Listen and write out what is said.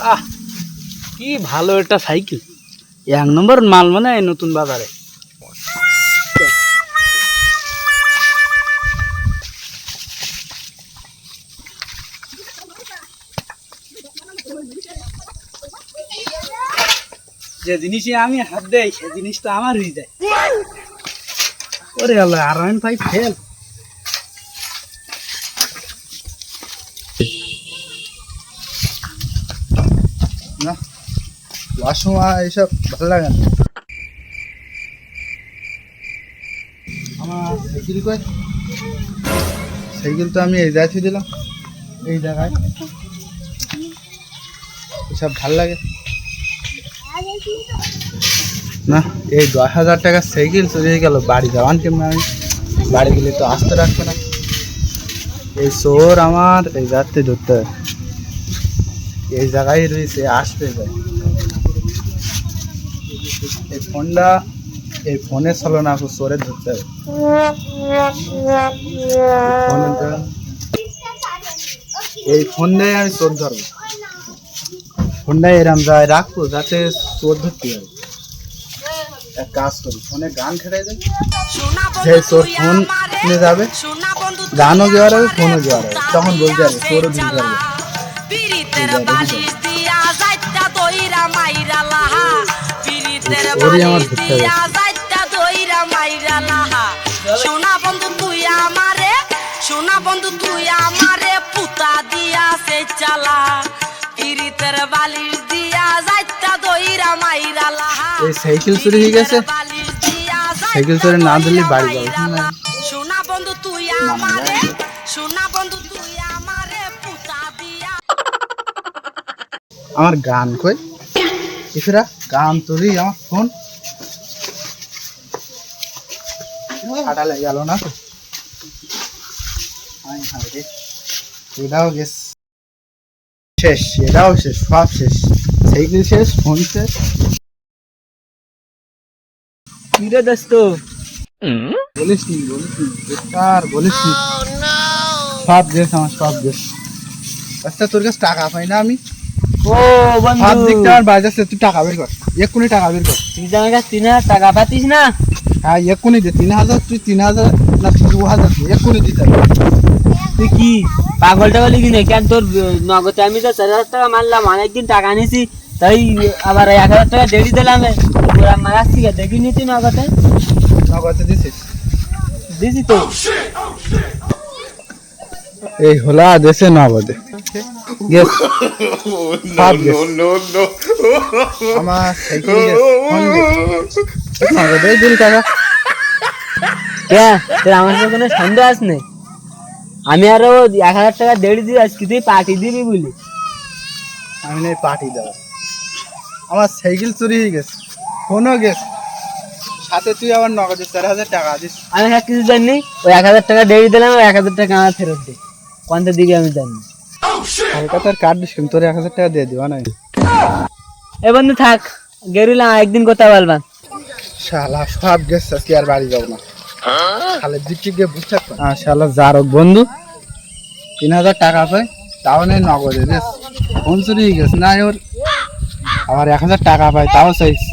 আহ, কি ভালো একটা সাইকেল। এক নম্বর মাল মানে নতুন বাজারে। যে জিনিসে আমি হাত দেই, সে জিনিসটা আমার হয়ে যায়। ওরে আল্লাহ, আর ভাই ফেল না? সময় এইসব ভালো লাগে না। আমার সাইকেল কই? সাইকেল তো আমি এই জায়গায় দিলাম। এই জায়গায়। এসব ভালো লাগে। না, এই দশ হাজার টাকার সাইকেল চলে গেল, বাড়ি যাওয়ান কেমন আমি। বাড়ি গেলে তো আসতে রাখবে না। এই শোর আমার, এই যাত্রী ধরতে। হবে এই জায়গায় রয়েছে, আসবে ভাই এই ফোনটা, এই ফোনে চলো না সরে ধরতে হবে। এই ফোন দিয়ে আমি চোর ধরবো। ফোনটা এরম যায়, রাখব যাতে চোর ধরতে হবে এক কাজ করি, ফোনে গান খেড়ে দেবে যে তোর ফোন নিয়ে যাবে, গানও দেওয়ার হবে, ফোনও দেওয়ার হবে, তখন বলতে হবে, চোরও দিতে পারবে। পিরিতের বালিশ দিয়া যাইতা দইরা মাইরা লাহা। পিরিতের বালিশ দিয়া যাইতা দইরা মাইরা লাহা। সোনা বন্ধু তুই আমারে সোনা বন্ধু তুই আমারে পুতা দিয়া সে চালা। পিরিতের বালিশ দিয়া যাইতা দইরা মাইরা লাহা। এই সাইকেল চুরি হয়ে গেছে। সাইকেল চুরি না দিলে বাড়ি যাব সোনা বন্ধু তুই আমারে সোনা বন্ধু তুই আমার গান কই? ইফরা গান তুলি আমার ফোন। গেল না তো। এটাও গেছ। শেষ এটাও শেষ সব শেষ। সাইকেল শেষ ফোন শেষ। কিরে দোস্ত? বলিস নি বলিস নি বেকার বলিস নি সব আমার সব গেছ। আচ্ছা তোর কাছে টাকা পাই না আমি? ও সব দিক বন্ধু থেকে যাচ্ছে তুই টাকা বের কর। এক্ষুনি টাকা বের কর। তুই যে আমার কাছে তিন হাজার টাকা পাতিস না? হ্যাঁ এক্ষুনি দে। তিন হাজার তুই তিন হাজার না দু হাজার এক্ষুনি দিতে হবে। তুই কি পাগল টাগল কি কেন তোর নগদে আমি তো চার হাজার টাকা মারলাম অনেকদিন টাকা নিছি তাই আবার এক হাজার টাকা দেরি দিলাম তোরা মারাচ্ছি দেখিনি তুই নগদে? নগদে দিছিস। দিছি তো। এই হোলা দেশে নগদে। গেস সব গেস আমার সাইকেল গেস ফোন গেস নগদে দিল টাকা কে তোর আমার কোনো সন্দেহ আছে না? আমি আরও এক হাজার টাকা দেরি দিয়ে আজকে তুই পার্টি দিবি বলি। আমি নেই পার্টি দেবো আমার সাইকেল চুরি হয়ে গেছে ফোনও গেছে। সাথে তুই আবার নগদে চার হাজার টাকা দিস। আমি হ্যাঁ কিছু জানি ওই এক হাজার টাকা দেরি দিলাম ওই এক হাজার টাকা আমার ফেরত দে। কোনটা দিবি আমি জানি না। কার্ড তোর এক হাজার টাকা দিয়ে দিবা না এ বন্ধু থাক একদিন কথা বলবা। শালা সব গেছে আজকে আর বাড়ি যাব না। খালে দিচ্ছি গিয়ে বুঝতে হ্যাঁ শালা যার হোক বন্ধু। তিন হাজার টাকা পাই তাও নেই নগদে বেশ ফোন চুরি হয়ে গেছে না ওর। আবার এক হাজার টাকা পাই তাও চাইছি।